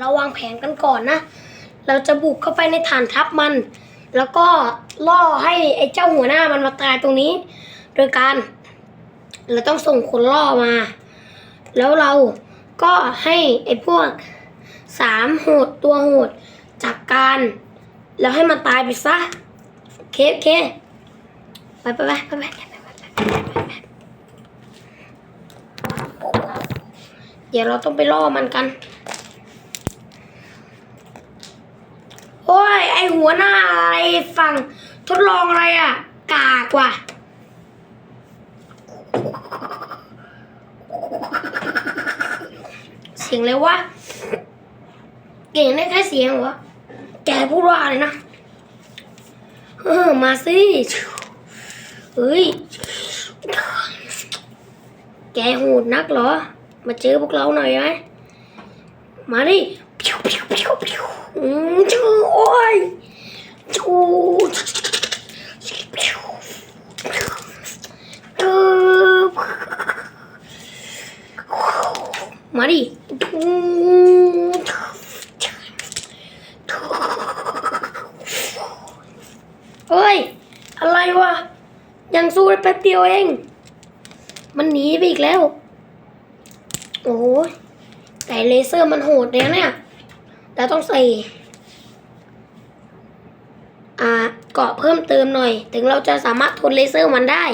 เราวางแผนกันก่อนนะ เราจะบุกเข้าไปในฐานทัพมัน แล้วก็ล่อให้ไอ้เจ้าหัวหน้ามันมาตายตรงนี้ โดยการ เราต้องส่งคนล่อมา แล้วเราก็ให้ไอ้พวกสามโหดตัวโหดจัดกการ แล้วให้มันตายไปซะเคเคไปไปไปไปไปเดี๋ยวเราต้องไปล่อมันกัน หัวหน้าไอฝั่งทดลองอะไรอะ กากว่ะเสียงเลยวะเก่งได้แค่เสียงเหรอแกพูดว่าอะไรนะเออมาสิเฮ้ย แกโหดนักเหรอ มาเจอพวกเราหน่อยไหมมาดิ พิวพิวพิวพิวอืมจูโอ้ยจูพิวพิวเออมาดิเฮ้ย อะไรวะ ยังสู้ได้แป๊บเดียวเอง มันหนีไปอีกแล้ว โอ้ยแต่เลเซอร์มันโหดเลยนะเนี่ย เราต้องใส่เกาะเพิ่มเติมหน่อย ถึงเราจะสามารถทนเลเซอร์มันได้